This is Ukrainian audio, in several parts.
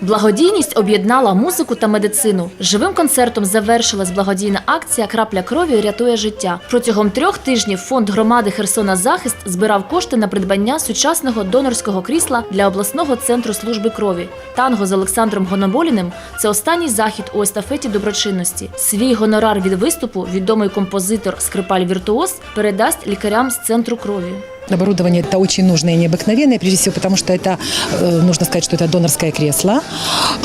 Благодійність об'єднала музику та медицину. Живим концертом завершилась благодійна акція Крапля крові рятує життя. Протягом трьох тижнів фонд громади Херсона Захист збирав кошти на придбання сучасного донорського крісла для обласного центру служби крові. Танго з Олександром Гоноболіним це останній захід у естафеті доброчинності. Свій гонорар від виступу відомий композитор Скрипаль Віртуоз передасть лікарям з центру крові. Оборудование это очень нужное и необыкновенное, прежде всего потому, что это, э, нужно сказать, что это донорское кресло,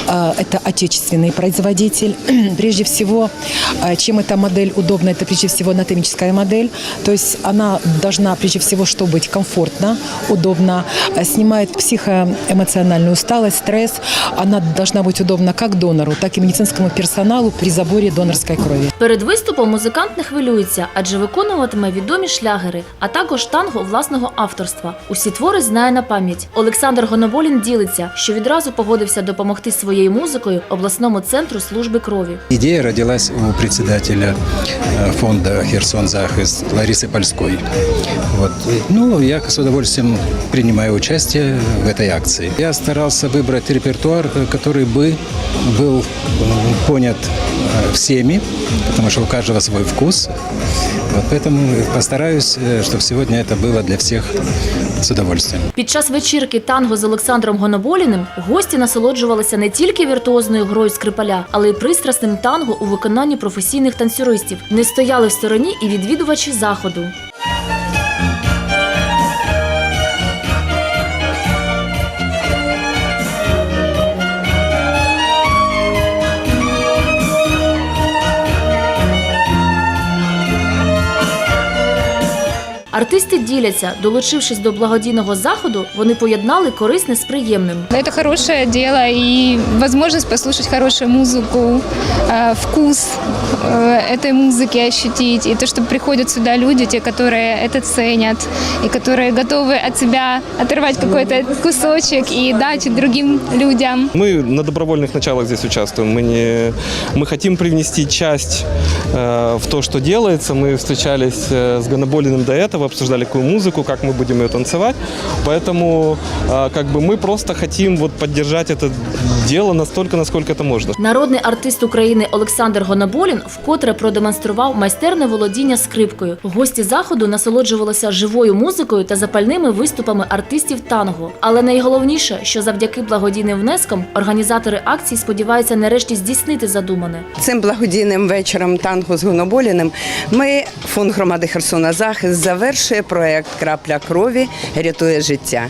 Э, это отечественный производитель. Прежде всего, э, чем эта модель удобна, это прежде всего анатомическая модель, то есть она должна прежде всего, что быть комфортно, удобно, э, снимает психоэмоциональную усталость, стресс, она должна быть удобна как донору, так и медицинскому персоналу при заборе донорской крови. Перед виступом музикант не хвилюється, адже виконуватиме відомі шлягери, а також танго власного авторства. Усі твори знає на пам'ять. Олександр Гоноболін ділиться, що відразу погодився допомогти своєю музикою обласному центру служби крові. Идея родилась у председателя э, фонда «Херсон Захист» Ларисы Польской. Вот. Ну, я с удовольствием принимаю участие в этой акции. Я старался выбрать репертуар, э, который бы был э, понят всеми, потому что у каждого свой вкус. Вот поэтому постараюсь, чтобы сегодня это было для всех с. Під час вечірки танго з Олександром Гоноболіним гості насолоджувалися не тільки віртуозною грою скрипаля, але й пристрасним танго у виконанні професійних танцюристів. Не стояли в стороні і відвідувачі заходу. Артисти діляться, долучившись до благодійного заходу, вони поєднали корисне з приємним. Это хорошее дело и возможность послушать хорошую музыку, э, вкус э, этой музыки ощутить. И то, что приходят сюда люди, те, которые это ценят, и которые готовы от себя оторвать какой-то кусочек и дать другим людям. Мы на добровольных началах здесь участвуем. Мы, не, мы хотим привнести часть э, в то, что делается. Мы встречались э, с Гоноболиным до этого, обсуждали какую музыку, как мы будем ее танцевать. Поэтому э, как бы мы просто хотим вот поддержать это дело настолько, насколько это можно. Народний артист України Олександр Гоноболін вкотре продемонстрував майстерне володіння скрипкою. Гості заходу насолоджувалися живою музикою та запальними виступами артистів танго. Але найголовніше, що завдяки благодійним внескам організатори акції сподіваються нарешті здійснити задумане. Цим благодійним вечором танго з Гоноболіним ми фонд громади Херсона Захист завершує проект Крапля крові рятує життя.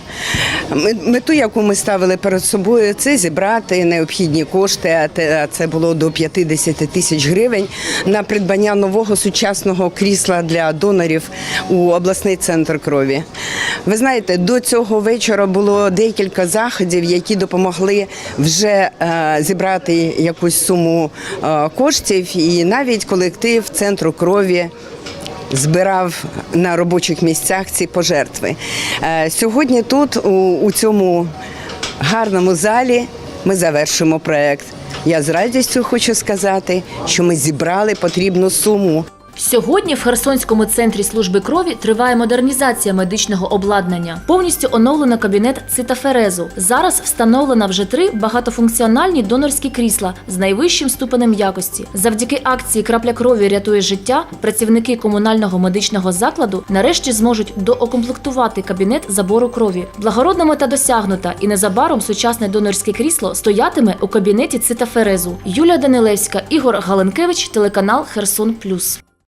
Мету, яку ми ставили перед собою, це зібрати необхідні кошти. а Це було до 50 тисяч гривень на придбання нового сучасного крісла для донорів у обласний центр крові. Ви знаєте, до цього вечора було декілька заходів, які допомогли вже е, зібрати якусь суму е, коштів, і навіть колектив центру крові. Збирав на робочих місцях ці пожертви. Е, Сьогодні тут, у, цьому гарному залі, ми завершимо проект. Я з радістю хочу сказати, що ми зібрали потрібну суму. Сьогодні в Херсонському центрі служби крові триває модернізація медичного обладнання. Повністю оновлено кабінет цитаферезу. Зараз встановлено вже три багатофункціональні донорські крісла з найвищим ступенем якості. Завдяки акції Крапля крові рятує життя. Працівники комунального медичного закладу нарешті зможуть доокомплектувати кабінет забору крові. Благородна мета досягнута, і незабаром сучасне донорське крісло стоятиме у кабінеті цитаферезу. Юлія Данилевська, Ігор Галенкевич, телеканал Херсон Плюс.